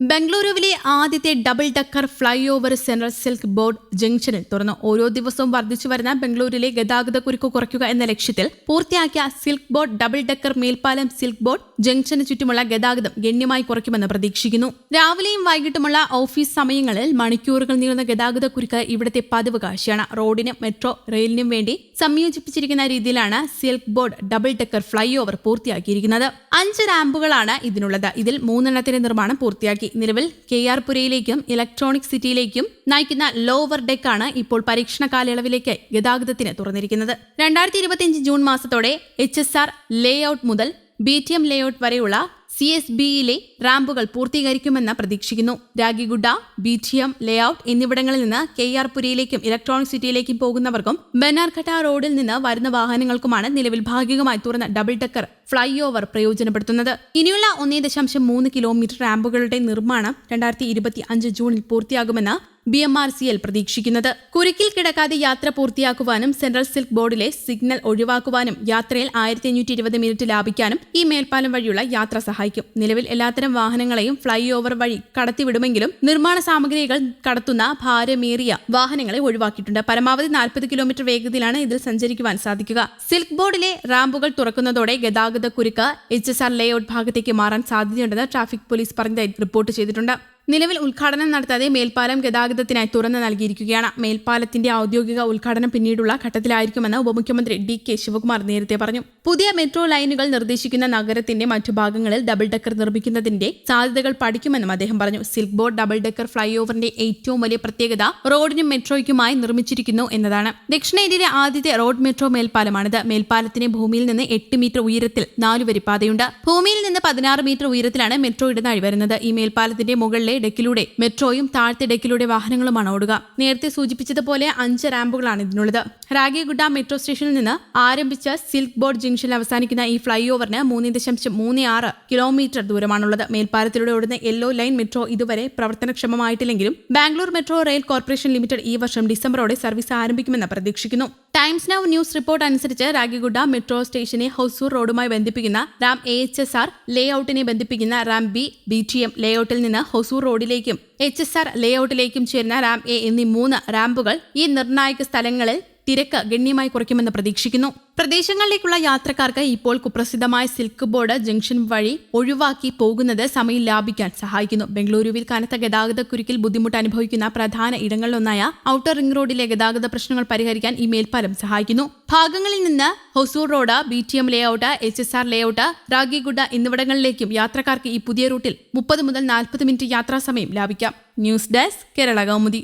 ബംഗളൂരുവിലെ ആദ്യത്തെ double decker flyover Central Silk Board ജംഗ്ഷനിൽ തുറന്നു ഓരോ ദിവസവും വർദ്ധിച്ചു വരുന്ന ബംഗളൂരിലെ ഗതാഗത കുരുക്ക് കുറയ്ക്കുക എന്ന ലക്ഷ്യത്തിൽ പൂർത്തിയാക്കിയ സിൽക്ക് ബോർഡ് ഡബിൾ ഡക്കർ മേൽപ്പാലം സിൽക്ക് ബോർഡ് ജംഗ്ഷന് ചുറ്റുമുള്ള ഗതാഗതം ഗണ്യമായി കുറയ്ക്കുമെന്ന് പ്രതീക്ഷിക്കുന്നു. രാവിലെയും വൈകിട്ടുമുള്ള ഓഫീസ് സമയങ്ങളിൽ മണിക്കൂറുകൾ നീളുന്ന ഗതാഗത കുരുക്ക് ഇവിടുത്തെ പതിവ് കാഴ്ചയാണ്. റോഡിനും മെട്രോ റെയിലിനും വേണ്ടി സംയോജിപ്പിച്ചിരിക്കുന്ന രീതിയിലാണ് Silk Board double decker flyover പൂർത്തിയാക്കിയിരിക്കുന്നത്. അഞ്ച് റാമ്പുകളാണ് ഇതിനുള്ളത്. ഇതിൽ മൂന്നെണ്ണത്തിന്റെ നിർമ്മാണം പൂർത്തിയാക്കി. നിലവിൽ കെ ആർ പുരയിലേക്കും ഇലക്ട്രോണിക് സിറ്റിയിലേക്കും നയിക്കുന്ന ലോവർ ഡെക്കാണ് ഇപ്പോൾ പരീക്ഷണ കാലയളവിലേക്ക് ഗതാഗതത്തിന് തുറന്നിരിക്കുന്നത്. രണ്ടായിരത്തി ഇരുപത്തിയഞ്ച് ജൂൺ മാസത്തോടെ H S R layout മുതൽ ബി ടി എം ലേഔട്ട് വരെയുള്ള സി എസ് ബിയിലെ റാമ്പുകൾ പൂർത്തീകരിക്കുമെന്ന് പ്രതീക്ഷിക്കുന്നു. Ragigudda B T M layout എന്നിവിടങ്ങളിൽ നിന്ന് കെ ആർ പുരിയിലേക്കും ഇലക്ട്രോണിക് സിറ്റിയിലേക്കും പോകുന്നവർക്കും ബനാർഘട്ട റോഡിൽ നിന്ന് വരുന്ന വാഹനങ്ങൾക്കുമാണ് നിലവിൽ ഭാഗികമായി തുറന്ന ഡബിൾ ടെക്കർ ഫ്ലൈ ഓവർ പ്രയോജനപ്പെടുത്തുന്നത്. ഇനിയുള്ള ഒന്നേ ദശാംശം മൂന്ന് കിലോമീറ്റർ റാമ്പുകളുടെ നിർമ്മാണം രണ്ടായിരത്തി ഇരുപത്തി അഞ്ച് ജൂണിൽ പൂർത്തിയാകുമെന്ന് B M R C L പ്രതീക്ഷിക്കുന്നത്. കുരുക്കിൽ കിടക്കാതെ യാത്ര പൂർത്തിയാക്കുവാനും സെൻട്രൽ സിൽക്ക് ബോർഡിലെ സിഗ്നൽ ഒഴിവാക്കുവാനും യാത്രയിൽ ആയിരത്തി അഞ്ഞൂറ്റി ഇരുപത് മിനിറ്റ് ലാഭിക്കാനും ഈ മേൽപ്പാലം വഴിയുള്ള യാത്ര സഹായിക്കും. നിലവിൽ എല്ലാത്തരം വാഹനങ്ങളെയും ഫ്ലൈ ഓവർ വഴി കടത്തിവിടുമെങ്കിലും നിർമ്മാണ സാമഗ്രികൾ കടത്തുന്ന ഭാരമേറിയ വാഹനങ്ങളെ ഒഴിവാക്കിയിട്ടുണ്ട്. പരമാവധി നാൽപ്പത് കിലോമീറ്റർ വേഗതയിലാണ് ഇതിൽ സഞ്ചരിക്കുവാൻ സാധിക്കുക. സിൽക്ക് ബോർഡിലെ റാമ്പുകൾ തുറക്കുന്നതോടെ ഗതാഗത കുരുക്ക് എച്ച് എസ് ആർ ലേഔട്ട് ഭാഗത്തേക്ക് മാറാൻ സാധ്യതയുണ്ടെന്ന് ട്രാഫിക് പോലീസ് പറഞ്ഞതായി റിപ്പോർട്ട് ചെയ്തിട്ടുണ്ട്. നിലവിൽ ഉദ്ഘാടനം നടത്താതെ മേൽപ്പാലം ഗതാഗതത്തിനായി തുറന്നു നൽകിയിരിക്കുകയാണ്. മേൽപ്പാലത്തിന്റെ ഔദ്യോഗിക ഉദ്ഘാടനം പിന്നീടുള്ള ഘട്ടത്തിലായിരിക്കുമെന്ന് ഉപമുഖ്യമന്ത്രി ഡി കെ ശിവകുമാർ നേരത്തെ പറഞ്ഞു. പുതിയ മെട്രോ ലൈനുകൾ നിർദ്ദേശിക്കുന്ന നഗരത്തിന്റെ മറ്റു ഭാഗങ്ങളിൽ ഡബിൾ ഡെക്കർ നിർമ്മിക്കുന്നതിന്റെ സാധ്യതകൾ പഠിക്കുമെന്നും അദ്ദേഹം പറഞ്ഞു. സിൽക്ക് ബോർഡ് ഡബിൾ ഡെക്കർ ഫ്ലൈ ഓവറിന്റെ ഏറ്റവും വലിയ പ്രത്യേകത റോഡിനും മെട്രോയ്ക്കുമായി നിർമ്മിച്ചിരിക്കുന്നു എന്നതാണ്. ദക്ഷിണേന്ത്യയിലെ ആദ്യത്തെ റോഡ് മെട്രോ മേൽപ്പാലമാണിത്. മേൽപ്പാലത്തിന് ഭൂമിയിൽ നിന്ന് എട്ട് മീറ്റർ ഉയരത്തിൽ നാലുവരി പാതയുണ്ട് ഭൂമിയിൽ നിന്ന് പതിനാറ് മീറ്റർ ഉയരത്തിലാണ് മെട്രോ ഇടനാഴി വരുന്നത്. ഈ മേൽപ്പാലത്തിന്റെ മുകളിലെ ഡെക്കിലൂടെ മെട്രോയും താഴത്തെ ഡെക്കിലൂടെ വാഹനങ്ങളുമാണ് ഓടുക. നേരത്തെ സൂചിപ്പിച്ചതുപോലെ അഞ്ച് റാമ്പുകളാണ് ഇതിനുള്ളത്. റാഗിഗുഡ മെട്രോ സ്റ്റേഷനിൽ നിന്ന് ആരംഭിച്ച സിൽക്ക് ബോർഡ് ജംഗ്ഷനിൽ അവസാനിക്കുന്ന ഈ ഫ്ലൈ ഓവറിന് മൂന്ന് ദശാംശം മൂന്ന് ആറ് കിലോമീറ്റർ ദൂരമാണുള്ളത്. മേൽപ്പാലത്തിലൂടെ ഓടുന്ന യെല്ലോ ലൈൻ മെട്രോ ഇതുവരെ പ്രവർത്തനക്ഷമമായിട്ടില്ലെങ്കിലും Bangalore metro rail corporation limited ഈ വർഷം ഡിസംബറോടെ സർവീസ് ആരംഭിക്കുമെന്ന് പ്രതീക്ഷിക്കുന്നു. ടൈംസ് നൗ ന്യൂസ് റിപ്പോർട്ട് അനുസരിച്ച് രാഗിഗുഡ മെട്രോ സ്റ്റേഷനെ ഹൊസൂർ റോഡുമായി ബന്ധിപ്പിക്കുന്ന ramp A H S R ലേഔട്ടിനെ ബന്ധിപ്പിക്കുന്ന ramp B B T M ലേഔട്ടിൽ നിന്ന് ഹൊസൂർ റോഡിലേക്കും എച്ച് എസ് ആർ ലേഔട്ടിലേക്കും ചേരുന്ന റാം എ എന്നീ മൂന്ന് റാമ്പുകൾ ഈ നിർണായക സ്ഥലങ്ങളിൽ തിരക്ക് ഗണ്യമായി കുറയ്ക്കുമെന്ന് പ്രതീക്ഷിക്കുന്നു. പ്രദേശങ്ങളിലേക്കുള്ള യാത്രക്കാർക്ക് ഇപ്പോൾ കുപ്രസിദ്ധമായ സിൽക്ക് ബോർഡ് ജംഗ്ഷൻ വഴി ഒഴിവാക്കി പോകുന്നത് സമയം ലാഭിക്കാൻ സഹായിക്കുന്നു. ബംഗളൂരുവിൽ കനത്ത ഗതാഗത കുരുക്കിൽ ബുദ്ധിമുട്ട് അനുഭവിക്കുന്ന പ്രധാന ഇടങ്ങളിലൊന്നായ ഔട്ടർ റിംഗ് റോഡിലെ ഗതാഗത പ്രശ്നങ്ങൾ പരിഹരിക്കാൻ ഈ മേൽപ്പാലം സഹായിക്കുന്നു. ഭാഗങ്ങളിൽ നിന്ന് Hosur road B T M layout H S R layout Ragigudda എന്നിവിടങ്ങളിലേക്കും യാത്രക്കാർക്ക് ഈ പുതിയ റൂട്ടിൽ മുപ്പത് മുതൽ നാൽപ്പത് മിനിറ്റ് യാത്രാ സമയം ലാഭിക്കാം. News desk Kerala Kaumudi.